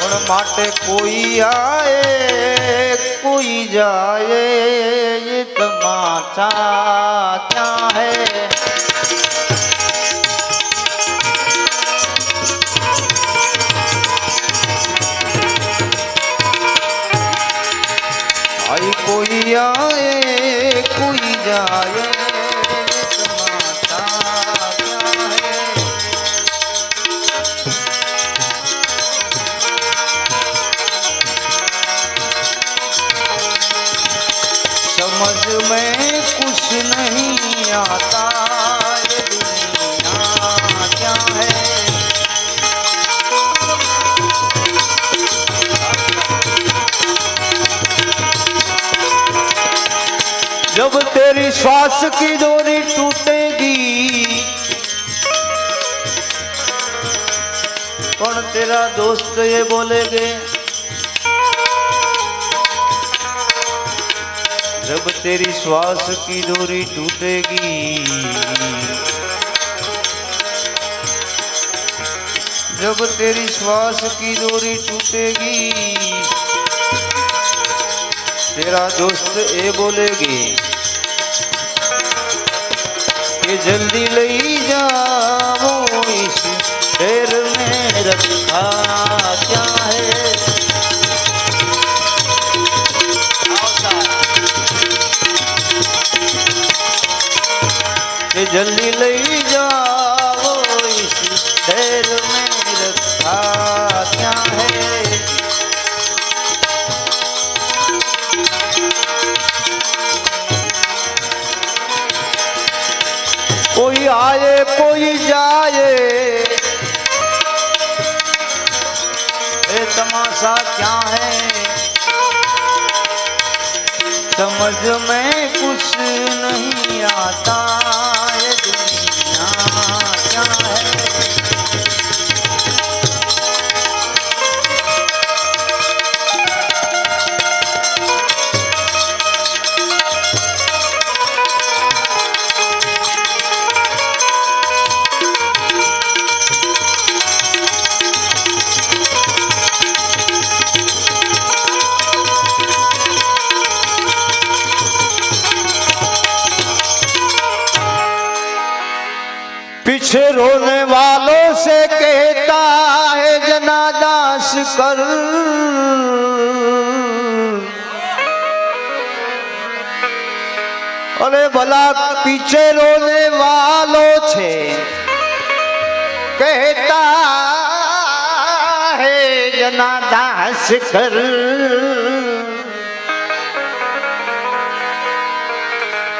પણ માટે કોઈ આએ કોઈ જાય તમાચા ત્યાં कुछ नहीं आता जब तेरी श्वास की डोरी टूटेगी कौन तेरा दोस्त ये बोलेगे? जब तेरी श्वास की डोरी टूटेगी। जब तेरी श्वास की डोरी टूटेगी। तेरा दोस्त ए बोलेगी कि जल्दी ले जाओ इस शेर में रखा जल्दी ले जाओ, इस शेर में रखा क्या है? कोई आए, कोई जाए। ये तमाशा क्या है? समझ में कुछ नहीं आता। है। पीछे रोने वालों से कहता है जनादास कर अरे भला पीछे रोने वालों से कहता है जनादास कर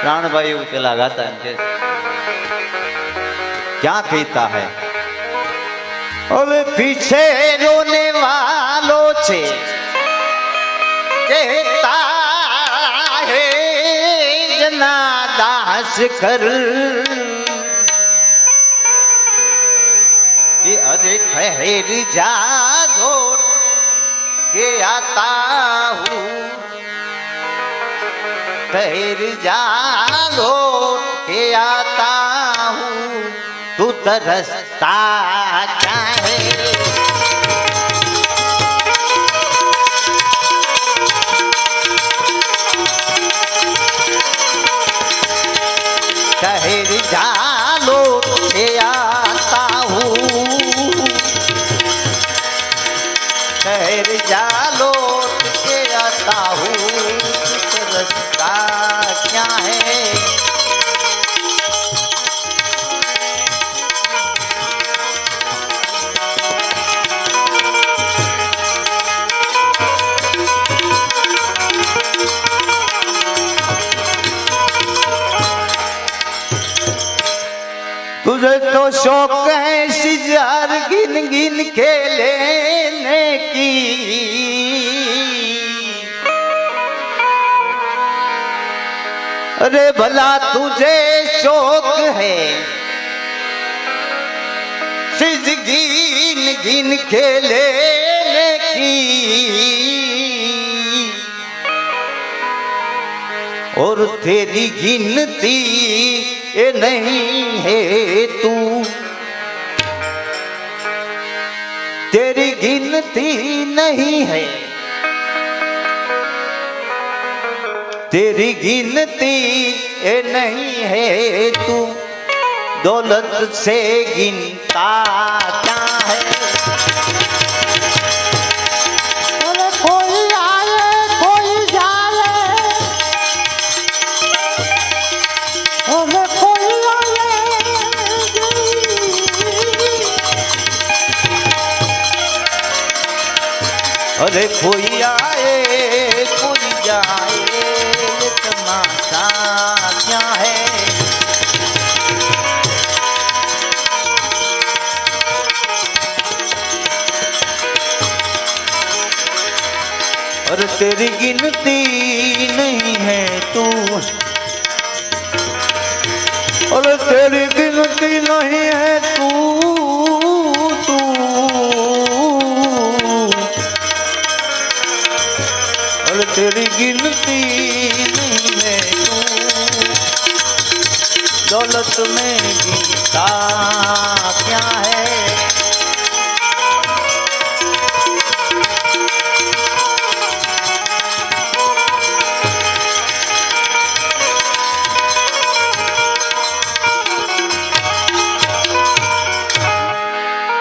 प्राणभाई એવું પેલા ગાતા એમ કે क्या कहता है? अब पीछे रोने वालों से कहता है जनादास कर कि अरे ठहर जागो के आता हूँ। ठहर जागो के आता हूँ। तरसता क्या तो शौक है सिजार गिन गिन के लेने की। अरे भला तुझे शौक है सिज गिन गिन के लेने की। और तेरी गिनती ये नहीं है तू। तेरी गिनती नहीं है। तेरी गिनती ये नहीं है तू। दौलत से गिनता क्या अरे कोई आए, कोई जाए तमाशा क्या है? और तेरी गिनती नहीं है तू। और तेरी गिनती नहीं है दौलत में गिनता क्या है?